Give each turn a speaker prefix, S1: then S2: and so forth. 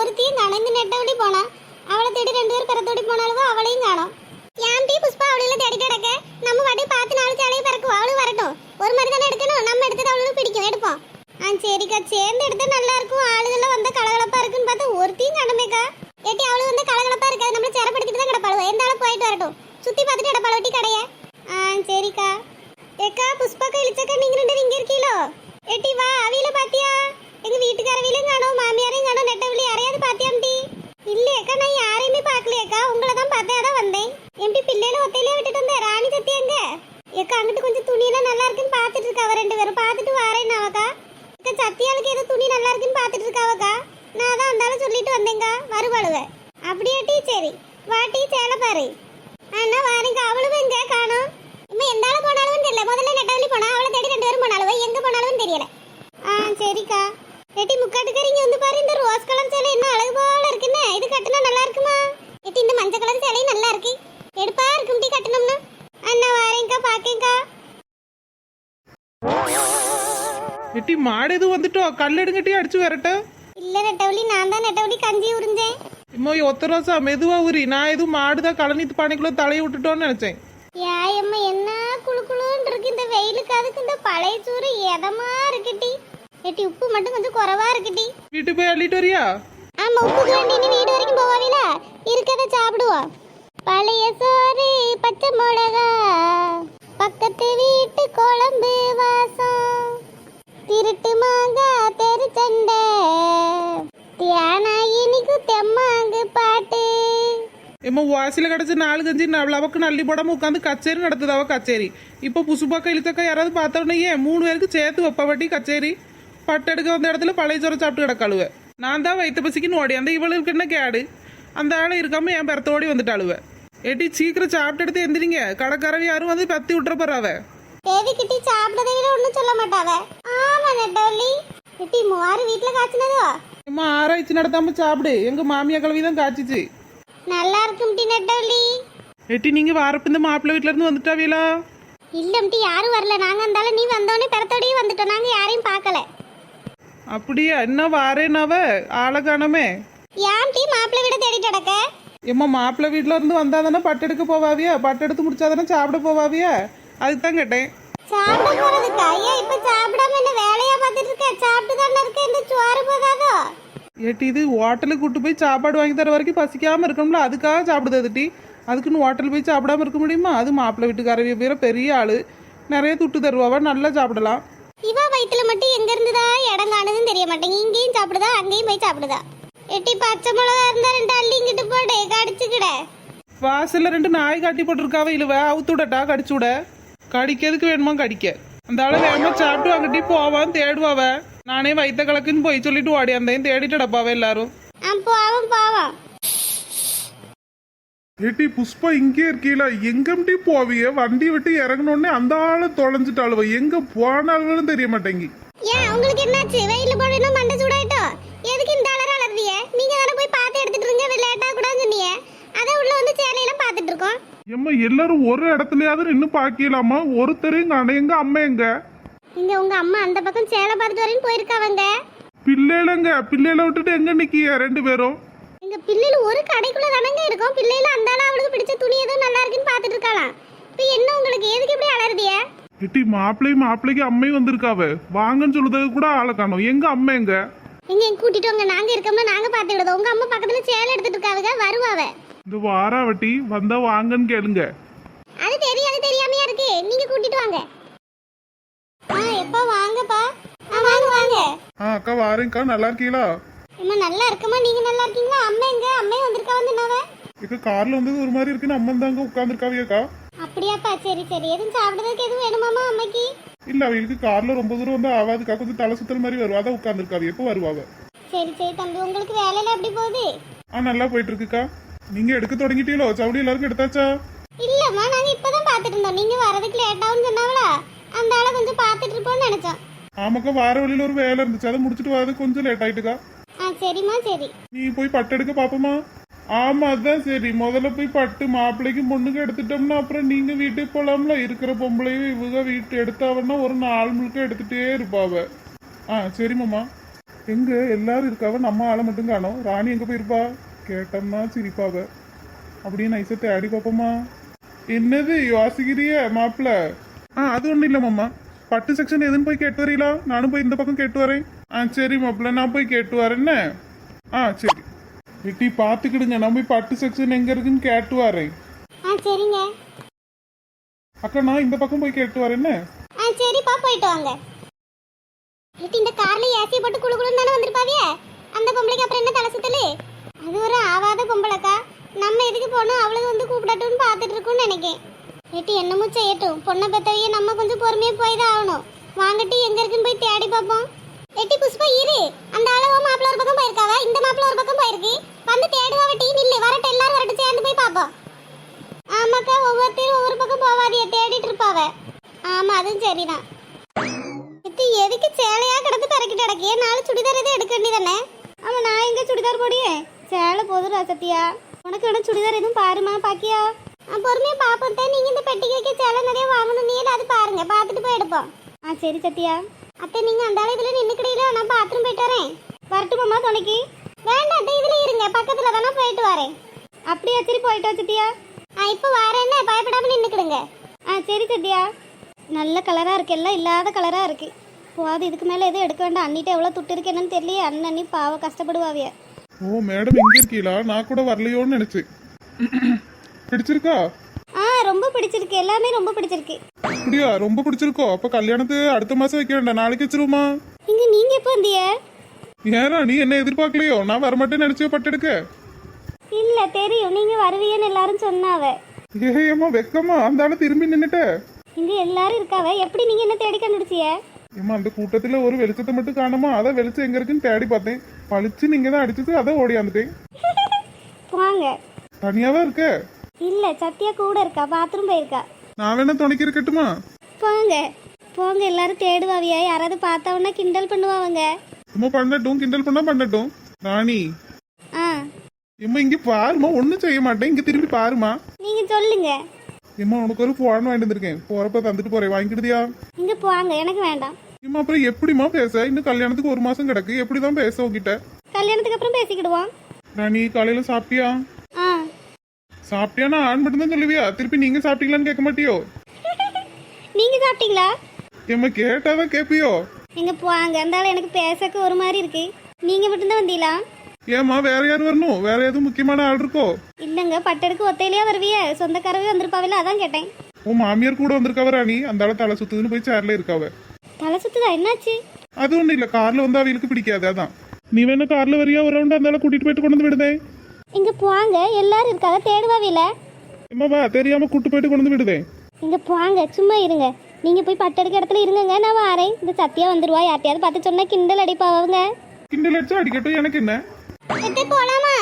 S1: ஒருத்தையும் நனைந்து நெட்டபடி போனா அவளை தேடி ரெண்டு பேர் பிறத்தோடி போனாலும் அவளையும் காணும் ஏன் டீ புஷ்பா அவளையில தேடிட்டு கிடக்க நம்ம வாட்டி பார்த்து நாலு சேலையும் பிறக்கும் அவளும் வரட்டும் ஒரு மாதிரி தானே எடுக்கணும் நம்ம எடுத்தது அவளுக்கு பிடிக்கும் எடுப்போம் ஆ சரிக்கா சேர்ந்து எடுத்தா நல்லா இருக்கும் ஆளுகள்லாம் வந்தா கலகலப்பா இருக்குன்னு பார்த்தா ஒருத்தையும் காணமேக்கா ஏட்டி அவளு வந்து கலகலப்பா இருக்காது நம்மள சேரப்படுத்திட்டு தான் கிடப்பாளுவ எந்த ஆளும் போயிட்டு வரட்டும் சுத்தி பார்த்துட்டு கிடப்பாள் வட்டி கடைய ஆ சரிக்கா ஏக்கா புஷ்பாக்கா இழிச்சக்கா நீங்க ரெண்டு பேரும் இங்க இருக்கீங்களோ ஏட்டி வா அவியில பாத்தியா எங்க வீட்டுக்காரவிலும் காணோம் மாமியாரையும் காணோம் நெட்டவிலி யாரையாவது பாத்தியாம் டி இல்லையக்கா நான் யாரையுமே பார்க்கலையக்கா உங்களை தான் பார்த்தேன் அதான் வந்தேன் எம்பி பிள்ளையில ஒத்தையிலே விட்டுட்டு வந்தேன் ராணி சத்தி எங்க ஏக்கா அங்கிட்டு கொஞ்சம் துணியெல்லாம் நல்லா இருக்குன்னு பார்த்துட்டு இருக்காவ ரெண்டு பேரும் பார்த்துட்டு வரேன் அவக்கா அக்கா சத்தியாளுக்கு ஏதோ துணி நல்லா இருக்குன்னு பார்த்துட்டு இருக்காவக்கா நான் தான் வந்தாலும் சொல்லிட்டு வந்தேங்க வருவாளுவ அப்படியே டீ சரி வா டீ சேலை பாரு அண்ணா வாருங்க அவளும் எங்க காணோம் இம்மா எந்த ஆளு போனாலும் தெரியல முதல்ல நெட்டவள்ளி போனா அவளை தேடி ரெண்டு பேரும் போனாலும் எங்க போனாலும் தெரியல ஆ சரிக்கா எட்டி முக்காட்டுக்காரிங்க வந்து பாரு இந்த ரோஸ் கலர் சேலை என்ன அழகு போல இருக்குன்னு இது கட்டினா நல்லா இருக்குமா எட்டி இந்த மஞ்சள் கலர் சேலையும் நல்லா இருக்கு எடுப்பா இருக்கும் டீ கட்டணும்னா அண்ணா வாரேங்க்கா பாக்கேங்க்கா
S2: எட்டி மாடு எதுவும் வந்துட்டோ கல் எடுங்கட்டி அடிச்சு வரட்ட
S1: இல்ல நெட்டவள்ளி நான் தான் நெட்டவள்ளி கஞ்சி உறிஞ்சேன்
S2: இம்மா ஒத்த ரோசா மெதுவா உரி. நான் எதுவும் மாடுதான் கழனித்து பானைக்குள்ள தலையை விட்டுட்டோன்னு நினைச்சேன்.
S1: யாயம்மா என்ன குளு குளுன்னு இருக்கு? இந்த வெயிலுக்கு அதுக்கு இந்த பழைய சோறு எதமா இருக்குட்டி எட்டி உப்பு மட்டும் கொஞ்சம் குறைவா இருக்குட்டி
S2: வீட்டுக்கு போய் அள்ளிட்டு வரியா?
S1: ஆமா உப்பு நீ வீடு வரைக்கும் போவாவில? இருக்கத சாப்பிடுவோம் பழைய சோறு பச்சை மிளகா. பக்கத்து வீட்டு குழம்பு வாசம். திருட்டு மாங்காய் தெரு தெம்மாங்கு பாட்டு.
S2: இம்மா வாசில கிடச்ச நாலு கஞ்சி நான் அவக்கு நல்லி போடாம உட்காந்து கச்சேரி நடத்துது அவ கச்சேரி. இப்போ புசுப்பாக்கா இழுத்தக்கா யாராவது பார்த்தோன்னே ஏன் மூணு பேருக்கு சேர்த்து வைப்ப வட்டி கச்சேரி? பட்டு எடுக்க வந்த இடத்துல பழைய சோறை சாப்பிட்டு கிடக்காளுவ. நான் தான் வயிற்று பசிக்குன்னு ஓடி அந்த இவளுக்கு என்ன கேடு? அந்த ஆளை இருக்காம என் பெறத்த ஓடி வந்துட்டாளுவ. ஏட்டி சீக்கிரம் சாப்பிட்டு எடுத்து எந்திரிங்க. கடைக்காரவி யாரும் வந்து பத்தி விட்டுற போறாவ
S1: தேவி கிட்டி சாப்பிட்டதை விட ஒன்றும் சொல்ல மாட்டாவ ஆமா நெட்டவள்ளி கிட்டி மூவாறு வீட்டுல காய்ச்சினதோ?
S2: இம்மா ஆராய்ச்சி நடத்தாம சாப்பிடு. எங்க மாமியா கலவி தான் காய்ச்சிச்சு.
S1: நல்லா இருக்கும் டி நெட்டவள்ளி.
S2: ஏட்டி நீங்க வாரப்பு இந்த மாப்பிள்ளை வீட்டுல இருந்து வந்துட்டாவீங்களா
S1: இல்லம் டி யாரும் வரல. நாங்க இருந்தாலும் நீ வந்தோடனே பிறத்தோடயே வந்துட்டோம். நாங்க யாரையும் பார்க்கல.
S2: அப்படியா? என்ன வாரேனாவ ஆளை காணமே.
S1: ஏன் டி மாப்பிள்ளை விட தேடிட்டு கிடக்க?
S2: எம்மா மாப்பிள்ளை வீட்டில் இருந்து வந்தா தானே பட்டு எடுக்க போவாவியா? பட்டு எடுத்து முடிச்சா தானே சாப்பிட போவாவியா? அதுக்கு தான் கேட்டேன்.
S1: சாப்பிட போறதுக்கா? ஐயா இப்ப சாப்பிடாம என்ன வேலையா இருக்க சாப்பிட்டு தானே இருக்க? இந்த சோறு போகாதோ
S2: ஏட்டி இது ஹோட்டலுக்கு கூட்டு போய் சாப்பாடு வாங்கி தர வரைக்கும் பசிக்காம இருக்கணும்ல. அதுக்காக சாப்பிடுது டி. அதுக்குன்னு ஹோட்டல் போய் சாப்பிடாம இருக்க முடியுமா? அது மாப்பிள்ளை வீட்டுக்காரவிய பேர பெரிய ஆளு. நிறைய துட்டு தருவாவ நல்லா சாப்பிடலாம்.
S1: இவ வயித்துல மட்டும் எங்க இருந்துதா? இடம் காணுதுன்னு தெரிய மாட்டேங்க இங்கேயும் சாப்பிடுதா? அங்கேயும் போய் சாப்பிடுதா? எட்டி பச்சை மிளகா இருந்தா ரெண்டு அள்ளி இங்கிட்டு போடு. கடிச்சுக்கிட.
S2: வாசல்ல ரெண்டு நாய் கட்டி போட்டிருக்காவ இழுவ. அவுத்து விடட்டா? கடிச்சு விட. கடிக்கிறதுக்கு வேணுமா? கடிக்க. அந்த ஆளு வேகமா சாப்பிட்டு அங்கிட்டி போவான் தேடுவாவ. நானே வயித்த கலக்குன்னு போய் சொல்லிட்டு ஓடி அந்த தேடிட்டு டப்பாவ எல்லாரும்.
S1: பாவம் பாவம்.
S3: ஏட்டி புஷ்பா இங்கே இருக்கீல எங்கம்டி போவிய வண்டி விட்டு இறங்கினோடனே அந்த ஆளு தொலைஞ்சிட்டாளுவ. எங்க போனாலும் தெரிய மாட்டேங்கி.
S1: ஏன் உங்களுக்கு என்னாச்சு? வெயில போடணும் மண்டை சூடாயிட்டோ எதுக்கு இந்த அலற அலறிய நீங்க தானே போய் பார்த்து எடுத்துட்டு இருங்க லேட்டா கூட சொன்னீங்க அதான் உள்ள வந்து சேலையெல்லாம் பார்த்துட்டு இருக்கோம்
S3: எம்மா எல்லாரும் ஒரு இடத்துலயாவது நின்னு பாக்கலாமா? ஒருத்தரையும் காண எங்க அம்மா எங்க
S1: இங்க உங்க அம்மா அந்த பக்கம் சேலை பார்த்துட்டு வரேன்னு போயிருக்காவங்க.
S3: பிள்ளைலங்க பிள்ளைல விட்டுட்டு எங்க நிக்கிய ரெண்டு பேரும்?
S1: எங்க பிள்ளைல ஒரு கடைக்குள்ள தானங்க இருக்கும். பிள்ளைல அந்தால அவளுக்கு பிடிச்ச துணி ஏதோ நல்லா இருக்குன்னு பார்த்துட்டு இருக்கலாம் இப்போ என்ன உங்களுக்கு? எதுக்கு இப்படி அலறுதிய?
S3: ஏட்டி மாப்பிள்ளையும் மாப்பிள்ளைக்கு அம்மையும் வந்திருக்காவ. வாங்கன்னு சொல்லுறதுக்கு கூட ஆளை காணோம். எங்க அம்மா எங்க
S1: எங்க கூட்டிட்டு வாங்க. நாங்க இருக்கோம்னா நாங்க பார்த்து விடுதோம் உங்க அம்மா பக்கத்துல சேலை எடுத்துட்டு இருக்காவங்க. வருவாவ.
S3: இந்த வாராவட்டி வந்தா வாங்கன்னு கேளுங்க.
S1: அது தெரியாது தெரியாமையா இருக்கு? நீங்க கூட்டிட்டு வாங்க. ஆ எப்போ வாங்கப்பா. ஆ வாங்க வாங்க.
S3: ஆ அக்கா வாரேங்க்கா நல்லா இருக்கீங்களா
S1: அம்மா நல்லா இருக்கமா நீங்க நல்லா இருக்கீங்களா? அம்மா எங்க? அம்மே வந்திருக்கா வந்து என்னவ?
S3: இக்க கார்ல வந்தது ஒரு மாதிரி இருக்குன்னு அம்மன் தாங்க உட்காந்துருக்காவியக்கா
S1: அப்படியாப்பா சரி சரி. எதுவும் சாப்பிடுறதுக்கு எதுவும் வேணுமாமா அம்மைக்கு?
S3: இல்ல அவங்களுக்கு கார்ல ரொம்ப தூரம் வந்து ஆவாதுக்கா. கொஞ்சம் தலை சுத்தல் மாதிரி வருவா. அதான் எப்போ வருவாங்க
S1: சரி சரி தம்பி. உங்களுக்கு வேலையில எப்படி போகுது?
S3: ஆ நல்லா போயிட்டு இருக்குக்கா. நீங்க எடுக்க தொடங்கிட்டீங்களோ? சவுடி எல்லாருக்கும் எடுத்தாச்சா?
S1: இல்லம்மா நாங்க இப்பதான் பாத்துட்டு இருந்தோம் நீங்க வரதுக்கு லேட் ஆகும்னு சொன்னாங்களா அந்த ஆளை கொஞ்சம் பாத்துட்டு இருப்போம்னு நினைச்சோம்.
S3: ஆமாக்கா வார வழியில ஒரு வேலை இருந்துச்சு. அதை முடிச்சுட்டு வரது கொஞ்சம் லேட் ஆயிட்டுக்கா.
S1: ஆ சரிம்மா சரி.
S3: நீ போய் பட்டு எடுக்க பாப்போமா? ஆமா அதான் சரி. முதல்ல போய் பட்டு மாப்பிள்ளைக்கு பொண்ணுக்கு எடுத்துட்டோம்னா அப்புறம் நீங்க வீட்டுக்கு போலாம்ல. இருக்கிற பொம்பளையும் இவங்க வீட்டு எடுத்தாவன்னா ஒரு நாள் முழுக்க எடுத்துட்டே இருப்பாவ ஆ சரி மாமா. எங்க? எல்லாரும் இருக்காவ? நம்ம ஆளை மட்டும் காணோம். ராணி எங்க போயிருப்பா? கேட்டோம்னா சிரிப்பாவ அப்படியே நைஸா தேடி பார்ப்போமா என்னது யோசிக்கிறிய மாப்பிள்ள ஆ அது ஒன்றும் இல்லை மாமா. பட்டு செக்ஷன் எதுன்னு போய் கேட்டு வரீங்களா? நானும் போய் இந்த பக்கம் கேட்டு வரேன். ஆ சரி மாப்பிள்ள நான் போய் கேட்டு வரேன்னு ஆ சரி. வெட்டி பார்த்துக்கிடுங்க நான் போய் பட்டு செக்ஷன் எங்க இருக்குன்னு கேட்டு வரேன்.
S1: ஆ சரிங்க.
S3: அக்கா நான் இந்த பக்கம் போய் கேட்டு வரேன்னு
S1: ஆ சரிப்பா போயிட்டு வாங்க. இந்த கார்ல ஏசி போட்டு குளு குளுன்னு தானே வந்திருப்பாவிய அந்த பொம்பளைக்கு அப்புறம் என்ன தலை சுத்தலு அது ஒரு ஆவாத பொம்பளைக்கா நம்ம எதுக்கு போனோம் அவளுக்கு வந்து கூப்பிடட்டும்னு பார்த்துட்டு இருக்கோம்னு நினைக்கேன். ஏட்டி என்னமோ செய்யட்டும் பொண்ணை பெத்தவைய நம்ம கொஞ்சம் பொறுமையா போய் தான் ஆகணும். வாங்கட்டி எங்க இருக்குன்னு போய் தேடி பார்ப்போம். எட்டி புஷ்பா இரு. அந்த அளவு மாப்பிள்ள ஒரு பக்கம் போயிருக்காவ? இந்த மாப்பிள்ள ஒரு பக்கம் போயிருக்கு. வந்து தேடுவா டீம் இல்லை வரட்டு எல்லாரும் வரட்டு சேர்ந்து போய் பார்ப்போம். ஆமாக்கா ஒவ்வொருத்தரும் ஒவ்வொரு பக்கம் போவாதிய தேடிட்டு இருப்பாவ. ஆமா அதுவும் சரிதான். இது எதுக்கு சேலையா கிடந்து பறக்கிட்டு கிடக்கு நாலு சுடிதார் எதுவும் எடுக்க வேண்டியதானே? ஆமா நான் எங்க சுடிதார் போடியே? சேலை போதும் ரசத்தியா உனக்கு வேணும் சுடிதார் எதுவும் பாருமா பாக்கியா? ஆ, பொறுமையா பாப்போம் தான் நீங்க இந்த பெட்டிக்கு வைக்க சேலை நிறைய வாங்கணும். நீ அது பாருங்க. பார்த்துட்டு போய் எடுப்போம். ஆ சரி சத்யா. அத்தை நீங்க அந்த அளவு இதுல நின்னுக்கிடீங்களோ நான் பாத்ரூம் போயிட்டு வரேன். வரட்டுமாமா துணைக்கு? வேண்டாம் அத்தை இதுல இருங்க. பக்கத்துல தானே போயிட்டு வரேன். அப்படியா சரி போயிட்டு வா சத்யா. ஆ இப்போ வரேன்னு பயப்படாம நின்னுக்கிடுங்க. ஆ சரி சத்யா. நல்ல கலரா இருக்கு. எல்லாம் இல்லாத கலரா இருக்கு. போகாது இதுக்கு மேலே எதுவும் எடுக்க வேண்டாம். அண்ணிட்ட எவ்வளோ துட்டு இருக்கு என்னன்னு தெரியல அண்ணி பாவ கஷ்டப்படுவாவிய
S3: ஓ மேடம் எங்க இருக்கீங்களா? நான் கூட வரலையோன்னு நினைச்சேன். பிடிச்சிருக்கா?
S1: ஆ ரொம்ப பிடிச்சிருக்கு. எல்லாமே ரொம்ப பிடிச்சிருக்கு.
S3: அப்படியா? ரொம்ப பிடிச்சிருக்கோ? அப்ப கல்யாணத்து அடுத்த மாசம் வைக்க வேண்டாம். நாளைக்கு வச்சிருவோமா?
S1: இங்க நீங்க எப்போ வந்தீங்க?
S3: ஏன்னா நீ என்ன எதிர்பார்க்கலையோ? நான் வரமாட்டேன்னு நினைச்சே பட்டெடுக்க
S1: இல்ல தெரியும். நீங்க வருவீங்கன்னு எல்லாரும் சொன்னாவ.
S3: ஏமா வெக்கமா? அந்த ஆளு திரும்பி நின்னுட்ட.
S1: இங்க எல்லாரும் இருக்காவ. எப்படி நீங்க என்ன தேடி கண்டுபிடிச்சிய?
S3: ஏமா அந்த கூட்டத்துல ஒரு வெளிச்சத்தை மட்டும் காணுமா? அதான் வெளிச்சம் எங்க இருக்குன்னு தேடி பார்த்தேன். பளிச்சு நீங்க தான் அடிச்சது அதான் ஓடியாந்துட்டேன்
S1: போங்க
S3: தனியாவா இருக்க?
S1: இல்ல சத்யா கூட இருக்கா? பாத்ரூம் போயிருக்கா?
S3: நான் வேணா துணைக்கு இருக்கட்டுமா?
S1: போங்க. போங்க எல்லாரும் தேடுவாவிய? யாராவது பார்த்தவொன்னா கிண்டல் பண்ணுவாங்க
S3: சும்மா பண்ணட்டும். கிண்டல் பண்ணா பண்ணட்டும். ராணி.
S1: ஆ.
S3: இம்மா இங்க பாருமா ஒண்ணும் செய்ய மாட்டேன். இங்க திரும்பி பாருமா
S1: நீங்க சொல்லுங்க.
S3: இம்மா உனக்கு ஒரு போன் வாங்கிட்டு வந்திருக்கேன். போறப்ப தந்துட்டு போறேன். வாங்கிக்கிட்டியா
S1: இங்க போங்க எனக்கு வேண்டாம்.
S3: இம்மா அப்புறம் எப்படிம்மா பேச? இன்னும் கல்யாணத்துக்கு ஒரு மாசம் கிடக்கு. எப்படிதான் பேச உங்ககிட்ட
S1: கல்யாணத்துக்கு அப்புறம் பேசிக்கிடுவோம்.
S3: ராணி காலையில சாப்பிட்டியா?
S1: ஆ.
S3: சாப்பிட்டியா? நான் ஆண் மட்டும் தான் சொல்லுவியா? திருப்பி நீங்க சாப்பிட்டீங்களான்னு கேட்க மாட்டியோ?
S1: நீங்க சாப்பிட்டீங்களா?
S3: ஏம்மா கேட்டாதான் கேப்பியோ?
S1: எங்க போவாங்க இருந்தாலும் எனக்கு பேசக்க ஒரு மாதிரி இருக்கு. நீங்க மட்டும்தான் வந்தீங்களா?
S3: ஏம்மா வேற யார் வரணும்? வேற எதுவும் முக்கியமான ஆள் இருக்கோ?
S1: இல்லங்க பட்டடுக்கு ஒத்தையிலேயே வருவிய. சொந்தக்காரவே வந்திருப்பாவில அதான் கேட்டேன்.
S3: உன் மாமியார் கூட வந்திருக்கவ ராணி அந்த ஆள தலை சுத்துதுன்னு போய் சேர்ல இருக்காவ.
S1: தலை சுத்துதா? என்னாச்சு?
S3: அது ஒண்ணும் இல்ல கார்ல வந்து அவங்களுக்கு பிடிக்காது அதான். நீ வேணா கார்ல வரியா? ஒரு ரவுண்ட் அந்த ஆளை கூட்டிட்டு போயிட்டு கொண்டு வந்து விடுதே
S1: இங்க போவாங்க எல்லாரும் இருக்காங்க தேடுவாவில
S3: அம்மா வா தெரியாம கூட்டு போயிட்டு கொண்டு வந்து விடுதே
S1: இங்க போவாங்க சும்மா இருங்க. நீங்க போய் பட்டடுக்க இடத்துல இருங்கங்க நான் வரேன். இந்த சத்தியா வந்துருவா யார்ட்டையாவது பார்த்து சொன்னா கிண்டல் அடிப்பாவங்க.
S3: கிண்டல் அடிச்சா அடிக்கட்டும் எனக்கு என்ன?
S1: போலாமா?